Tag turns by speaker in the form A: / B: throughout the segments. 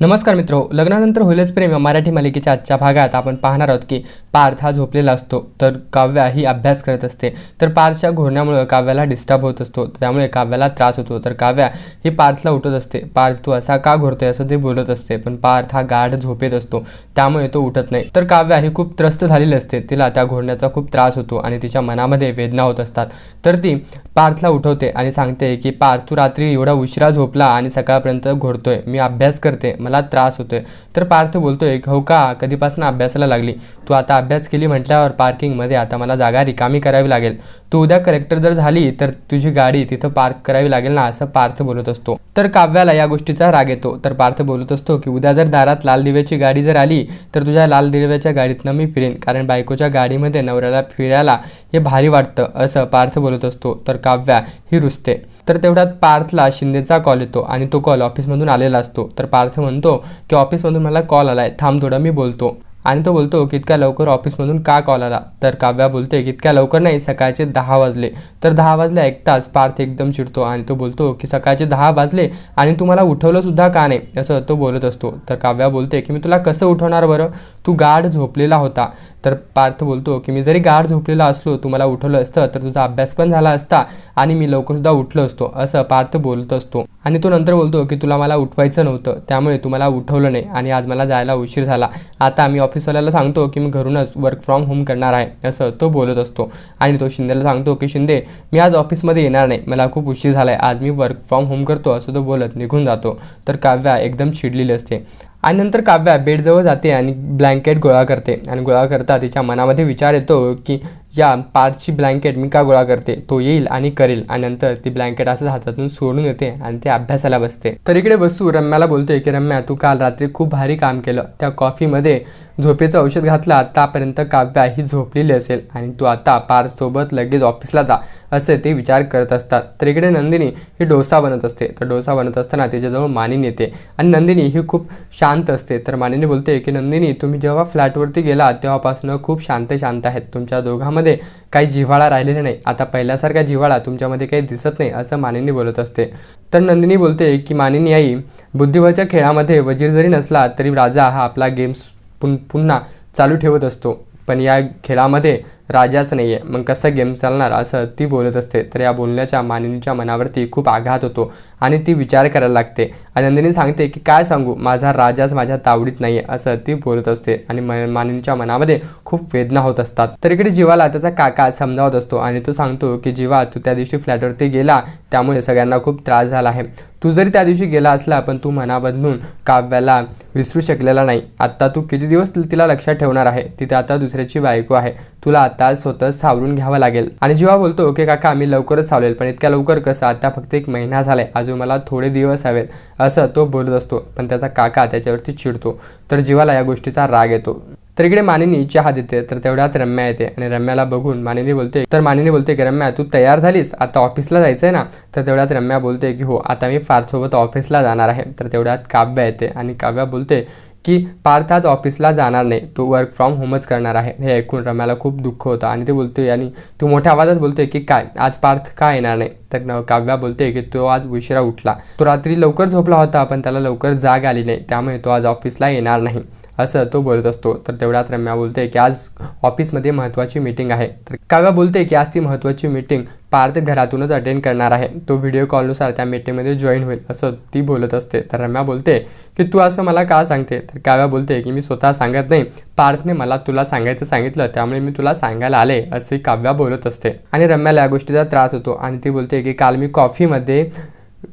A: नमस्कार मित्र लग्नानंतर होईलच प्रेम या मराठी मालिकेच्या आजच्या भागात आपण पाहणार आहोत की पार्थ हा झोपलेला असतो तर काव्या ही अभ्यास करत असते. तर पार्थच्या घोरण्यामुळे काव्याला डिस्टर्ब होत असतो त्यामुळे काव्याला त्रास होतो. तर काव्या ही पार्थला उठत असते. पार्थ तू असा का घोरतोय? असं ते बोलत असते पण पार्थ हा गाढ झोपेत असतो त्यामुळे तो उठत नाही. तर काव्या ही खूप त्रस्त झालेली असते तिला त्या घोरण्याचा खूप त्रास होतो आणि तिच्या मनामध्ये वेदना होत असतात. तर ती पार्थला उठवते आणि सांगते की पार्थ तू रात्री एवढा उशिरा झोपला आणि सकाळपर्यंत घोरतोय मी अभ्यास करते मला त्रास होतोय. तर पार्थ बोलतोय हो का? कधीपासून अभ्यासाला लागली? तू आता अभ्यास केली म्हटल्यावर पार्किंगमध्ये आता मला जागा रिकामी करावी लागेल. तू उद्या कलेक्टर जर झाली तर तुझी गाडी तिथं पार्क करावी लागेल ना? असं पार्थ बोलत असतो. तर काव्याला या गोष्टीचा राग येतो. तर पार्थ बोलत असतो की उद्या जर दारात लाल दिव्याची गाडी जर आली तर तुझ्या लाल दिव्याच्या गाडीतनं मी फिरेन. कारण बायकोच्या गाडीमध्ये नवऱ्याला फिरायला हे भारी वाटतं असं पार्थ बोलत असतो. तर काव्या ही रुसते. तर तेवढ्यात पार्थला शिंदेचा कॉल येतो आणि तो कॉल ऑफिसमधून आलेला असतो. तर पार्थ म्हणतो की ऑफिसमधून मला कॉल आलाय. थांब थोडं मी बोलतो. आणि तो बोलतो की इतक्या लवकर ऑफिसमधून का कॉल आला? तर काव्या बोलते की इतक्या लवकर नाही सकाळचे दहा वाजले. तर दहा वाजले ऐकताच पार्थ एकदम चिडतो आणि तो बोलतो की सकाळचे दहा वाजले आणि तू मला उठवलं सुद्धा का नाही? असं तो बोलत असतो. तर काव्या बोलते की मी तुला कसं उठवणार बरं? तू गाढ झोपलेला होता. तर पार्थ बोलतो की मी जरी गाढ झोपलेला असलो तू मला उठवलं असतं तर तुझा अभ्यास पण झाला असता आणि मी लवकरसुद्धा उठलो असतो असं पार्थ बोलत असतो. आणि तो नंतर बोलतो की तुला मला उठवायचं नव्हतं त्यामुळे तुम्हाला उठवलं नाही आणि आज मला जायला उशीर झाला. आता मी ऑफिसवाल्याला सांगतो की मी घरूनच वर्क फ्रॉम होम करणार आहे असं तो बोलत असतो. आणि तो शिंदेला सांगतो की शिंदे मी आज ऑफिसमध्ये येणार नाही. मला खूप उशीर झाला आहे आज मी वर्क फ्रॉम होम करतो असं तो बोलत निघून जातो. तर काव्या एकदम चिडलेली असते. आणि नंतर काव्या बेडजवळ जाते आणि ब्लँकेट गोळा करते. आणि गोळा करता तिच्या मनामध्ये विचार येतो की या पार्टची ब्लँकेट मी का गोळा करते? तो येईल आणि करेल. आणि नंतर ती ब्लँकेट असं हातातून सोडून येते आणि ते अभ्यासाला बसते. तर इकडे बसू रम्याला बोलते की रम्या तू काल रात्री खूप भारी काम केलं. त्या कॉफीमध्ये झोपेचं औषध घातलं. आतापर्यंत काव्या ही झोपलेली असेल आणि तू आता पार्सोबत लगेच ऑफिसला जा असे ते विचार करत असतात. तर इकडे नंदिनी ही डोसा बनत असते. तर डोसा बनत असताना तिच्याजवळ मानिन येते. आणि नंदिनी ही खूप शा शांत असते. तर मानिनी बोलते की नंदिनी तुम्ही जेव्हा फ्लॅटवरती गेला तेव्हापासून खूप शांत शांत आहेत. तुमच्या दोघांमध्ये काही जिव्हाळा राहिलेला नाही. आता पहिल्यासारखा जिव्हाळा तुमच्यामध्ये काही दिसत नाही असं मानिनी बोलत असते. तर नंदिनी बोलते की मानिनी आई बुद्धिबळच्या खेळामध्ये वजीर जरी नसला तरी राजा हा आपला गेम्स पुन पुन्हा चालू ठेवत असतो. पण या खेळामध्ये राजाच नाही आहे मग कसं गेम चालणार? असं ती बोलत असते. तर या बोलण्याच्या मानिनीच्या मनावरती खूप आघात होतो आणि ती विचार करायला लागते. आणि नंदिनी सांगते की काय सांगू? माझा राजाच माझ्या तावडीत नाही आहे असं ती बोलत असते. आणि म मानिनीच्या मनामध्ये खूप वेदना होत असतात. तर इकडे जीवाला त्याचा काका समजावत असतो आणि तो सांगतो की जीवा तू त्या दिवशी फ्लॅटवरती गेला. त्यामुळे सगळ्यांना खूप त्रास झाला आहे. तू जरी त्या दिवशी गेला असला पण तू मनाबदलून काव्याला विसरू शकलेला नाही. आत्ता तू किती दिवस तिला लक्षात ठेवणार आहे? तिथे आता दुसऱ्याची बायको आहे. तुला आता स्वतः सावरून घ्यावं लागेल. आणि जेव्हा बोलतो की काका मी लवकरच सावलेल पण इतक्या लवकर कसं? आता फक्त एक महिना झालाय. अजून मला थोडे दिवस हवेत. असं तो बोलत असतो पण त्याचा काका त्याच्यावरती चिडतो. तर जीवाला या गोष्टीचा राग येतो. तर इकडे मानिनी चहा देते तर तेवढ्यात रम्या येते. आणि रम्याला बघून मानिनी बोलते तर मानिनी बोलते की रम्या तू तयार झालीस? आता ऑफिसला जायचं आहे ना? तर तेवढ्यात रम्या बोलते की हो आता मी फारसोबत ऑफिसला जाणार आहे. तर तेवढ्यात काव्या येते आणि काव्या बोलते की पार्थ आज ऑफिसला जाणार नाही. तो वर्क फ्रॉम होमच करणार आहे. हे ऐकून रम्याला खूप दुःख होतं आणि ते बोलतोय आणि तू मोठ्या आवाजात बोलतोय की काय? आज पार्थ का येणार नाही? तर न- काव्या बोलते की तो आज उशिरा उठला. तो रात्री लवकर झोपला होता पण त्याला लवकर जाग आली नाही. त्यामुळे तो आज ऑफिसला येणार नाही. असं तो बोलत असतो. तर तेवढ्यात रम्या बोलते की आज ऑफिसमध्ये महत्त्वाची मीटिंग आहे. तर काव्या बोलते की आज ती महत्त्वाची मीटिंग पार्थ घरातूनच अटेंड करणार आहे. तो व्हिडिओ कॉलनुसार त्या मीटिंगमध्ये जॉईन होईल असं ती बोलत असते. तर रम्या बोलते की तू असं मला का सांगते? तर काव्या बोलते की मी स्वतः सांगत नाही. पार्थने मला तुला सांगायचं सांगितलं त्यामुळे मी तुला सांगायला आले असे काव्या बोलत असते. आणि रम्याला या गोष्टीचा त्रास होतो आणि ती बोलते की काल मी कॉफीमध्ये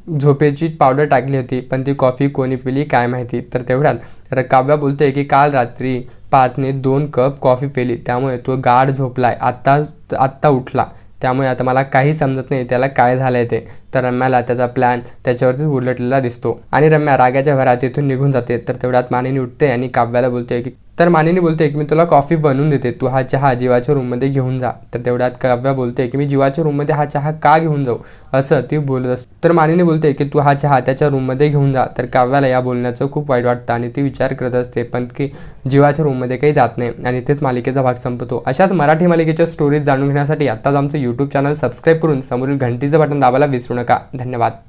A: झोपेची पावडर टाकली होती पण ती कॉफी कोणी पिली काय माहिती? तर तेवढ्यात तर काव्या बोलते की काल रात्री पाचने दोन कप कॉफी पिली त्यामुळे तो गाढ झोपलाय आत्ता आत्ता उठला. त्यामुळे आता मला काही समजत नाही त्याला काय झालं आहे ते. तर रम्याला त्याचा प्लॅन त्याच्यावरतीच उलटलेला दिसतो. आणि रम्या रागाच्या भरात तिथून निघून जाते. तर तेवढ्यात मानिनी उठते आणि काव्याला बोलते की तर मानेने बोलते की मी तुला कॉफी बनवून देते. तू हा चहा जीवाच्या रूममध्ये घेऊन जा. तर तेवढ्यात काव्या बोलते की मी जीवाच्या रूममध्ये हा चहा का घेऊन जाऊ? असं ती बोलत असते तर मानेने बोलते की तू हा चहा त्याच्या रूममध्ये घेऊन जा. तर काव्याला या बोलण्याचं खूप वाईट वाटतं आणि ती विचार करत असते पण की जीवाच्या रूममध्ये काही जात नाही आणि तेच मालिकेचा भाग संपतो. अशाच मराठी मालिकेच्या स्टोरीज जाणून घेण्यासाठी आत्ताच आमचं यूट्यूब चॅनल सबस्क्राईब करून समोरील घंटीचं बटन दाबायला विसरू नका. धन्यवाद.